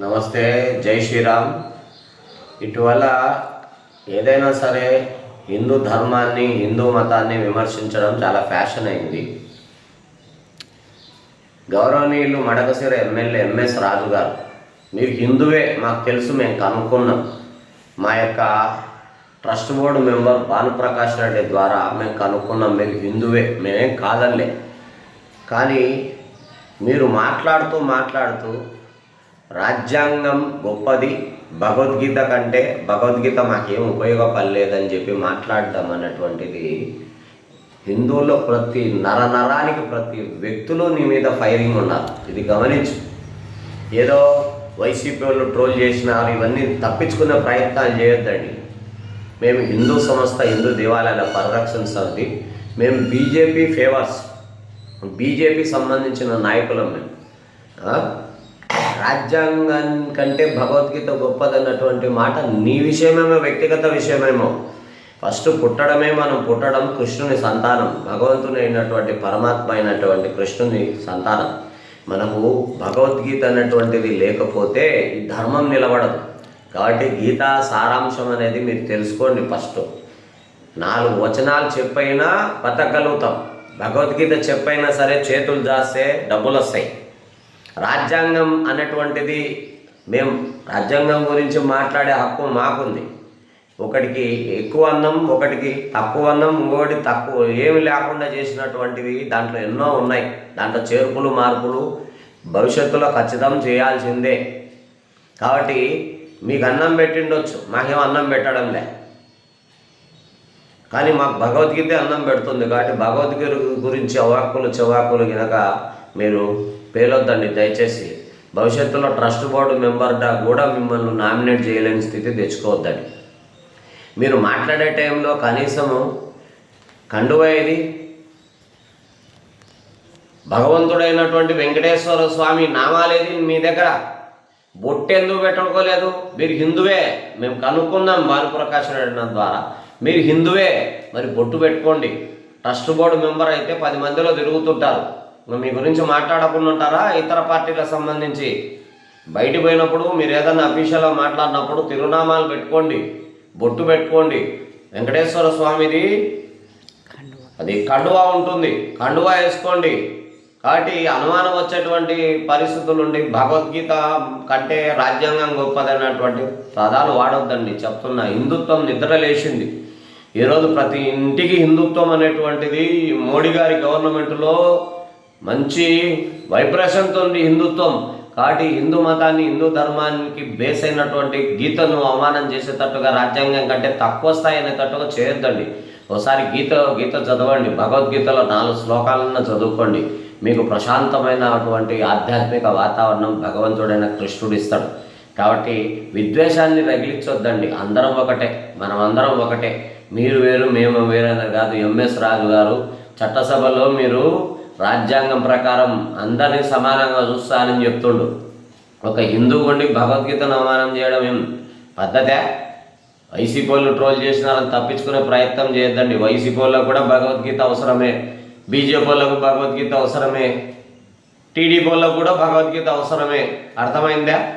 నమస్తే జై శ్రీరామ్. ఇటీవల ఏదైనా సరే హిందూ ధర్మాన్ని హిందూ మతాన్ని విమర్శించడం చాలా ఫ్యాషన్ అయింది. గౌరవనీయులు మడకసిర ఎమ్మెల్యే ఎంఎస్ రాజు గారు మీరు హిందువే మాకు తెలుసు మేము కనుక్కున్నాం. మా యొక్క trust board member Bhanuprakash Reddy ద్వారా మేము కనుక్కున్నాం మీరు హిందువే మేమేం కాదనిలే. కానీ మీరు మాట్లాడుతూ మాట్లాడుతూ రాజ్యాంగం గొప్పది. భగవద్గీత కంటే భగవద్గీత మాకేం ఉపయోగపడలేదని చెప్పి మాట్లాడడం అన్నటువంటిది హిందువుల్లో ప్రతి నర నరానికి ప్రతి వ్యక్తులు నీ మీద ఫైరింగ్ ఉన్నారు ఇది గమనించు. ఏదో వైసీపీ వాళ్ళు ట్రోల్ చేసినారు ఇవన్నీ తప్పించుకునే ప్రయత్నాలు చేయొద్దండి. మేము హిందూ సంస్థ హిందూ దేవాలయాల పరిరక్షణ సమితి మేము బీజేపీ ఫేవర్స్. బీజేపీ సంబంధించిన నాయకులం మేము. రాజ్యాంగం కంటే భగవద్గీత గొప్పదన్నటువంటి మాట నీ విషయమేమో వ్యక్తిగత విషయమేమో. ఫస్ట్ పుట్టడమే మనం పుట్టడం కృష్ణుని సంతానం భగవంతుని అయినటువంటి పరమాత్మ అయినటువంటి కృష్ణుని సంతానం. మనకు భగవద్గీత అన్నటువంటిది లేకపోతే ఈ ధర్మం నిలబడదు. కాబట్టి గీతా సారాంశం అనేది మీరు తెలుసుకోండి ఫస్ట్. నాలుగు వచనాలు చెప్పైనా బతకగలుగుతాం. భగవద్గీత చెప్పైనా సరే చేతులు దాస్తే డబ్బులు వస్తాయి రాజ్యాంగం అన్నటువంటిది మేము రాజ్యాంగం గురించి మాట్లాడే హక్కు మాకుంది. ఒకటికి ఎక్కువ అన్నం ఒకటికి తక్కువ అన్నం ఇంకొకటి తక్కువ ఏమి లేకుండా చేసినటువంటివి దాంట్లో ఎన్నో ఉన్నాయి. దాంట్లో చేర్పులు మార్పులు భవిష్యత్తులో ఖచ్చితం చేయాల్సిందే. కాబట్టి మీకు అన్నం పెట్టిండొచ్చు మాకేం అన్నం పెట్టడంలే. కానీ మాకు భగవద్గీత అన్నం పెడుతుంది కాబట్టి భగవద్గీత గురించి అవాక్కులు చవాకులు కనుక మీరు పేలొద్దండి దయచేసి. భవిష్యత్తులో ట్రస్ట్ బోర్డు మెంబర్గా కూడా మిమ్మల్ని నామినేట్ చేయలేని స్థితి తెచ్చుకోవద్దండి. మీరు మాట్లాడే టైంలో కనీసము కండువైది భగవంతుడైనటువంటి వెంకటేశ్వర స్వామి నామాలేది మీ దగ్గర. బొట్టెందుకు పెట్టుకోలేదు? మీరు హిందువే. మేము కనుక్కున్నాం భానుప్రకాశ్ రెడ్డి ద్వారా. మీరు హిందువే. మరి బొట్టు పెట్టుకోండి. ట్రస్ట్ బోర్డు మెంబర్ అయితే పది మందిలో తిరుగుతుంటారు. మీ గురించి మాట్లాడకుండా ఉంటారా? ఇతర పార్టీలకు సంబంధించి? బయట పోయినప్పుడు మీరు ఏదైనా అఫీషియల్గా మాట్లాడినప్పుడు తిరునామాలు పెట్టుకోండి బొట్టు పెట్టుకోండి. వెంకటేశ్వర స్వామిది అది కండువా ఉంటుంది. కండువా వేసుకోండి. కాబట్టి అనుమానం వచ్చేటువంటి పరిస్థితులు ఉండి భగవద్గీత కంటే రాజ్యాంగం గొప్పదన్నటువంటి పదాలు వాడొద్దండి. చెప్తున్నా హిందుత్వం నిద్రలేసింది ఈరోజు ప్రతి ఇంటికి హిందుత్వం అనేటువంటిది మోడీ గారి గవర్నమెంట్లో మంచి వైబ్రేషన్తో ఉంది హిందుత్వం. కాబట్టి హిందూ మతాన్ని హిందూ ధర్మానికి బేస్ అయినటువంటి గీతను అవమానం చేసేటట్టుగా రాజ్యాంగం కంటే తక్కువ స్థాయి అనేటట్టుగా చేయొద్దండి. ఒకసారి గీత గీత చదవండి. భగవద్గీతలో నాలుగు శ్లోకాలన్నా చదువుకోండి. మీకు ప్రశాంతమైన అటువంటి ఆధ్యాత్మిక వాతావరణం భగవంతుడైన కృష్ణుడు ఇస్తాడు. కాబట్టి విద్వేషాన్ని రగిలించొద్దండి. అందరం ఒకటే మనం అందరం ఒకటే. మీరు వేరు మేము వేరైన కాదు. ఎంఎస్ రాజు గారు చట్టసభలో మీరు రాజ్యాంగం ప్రకారం అందరినీ సమానంగా చూస్తానని చెప్తుండు. ఒక హిందూ ఉండి భగవద్గీతను అవమానం చేయడం ఏం పద్ధతే? వైసీపీ వాళ్ళు ట్రోల్ చేసినారని తప్పించుకునే ప్రయత్నం చేయొద్దండి. వైసీపీ వాళ్ళకు కూడా భగవద్గీత అవసరమే. బీజేపీ వాళ్ళకు భగవద్గీత అవసరమే. టీడీపీ వాళ్ళకు కూడా భగవద్గీత అవసరమే. అర్థమైందా?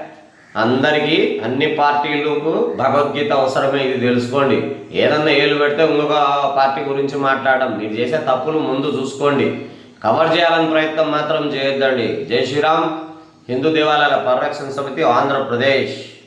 అందరికీ అన్ని పార్టీలకు భగవద్గీత అవసరమే ఇది తెలుసుకోండి. ఏదన్నా ఏలు పెడితే ఇంకొక పార్టీ గురించి మాట్లాడడం. మీరు చేసే తప్పులు ముందు చూసుకోండి. కవర్ చేయాలని ప్రయత్నం మాత్రం చేయొద్దండి. జై శ్రీరామ్. హిందూ దేవాలయాల పరిరక్షణ సమితి ఆంధ్రప్రదేశ్.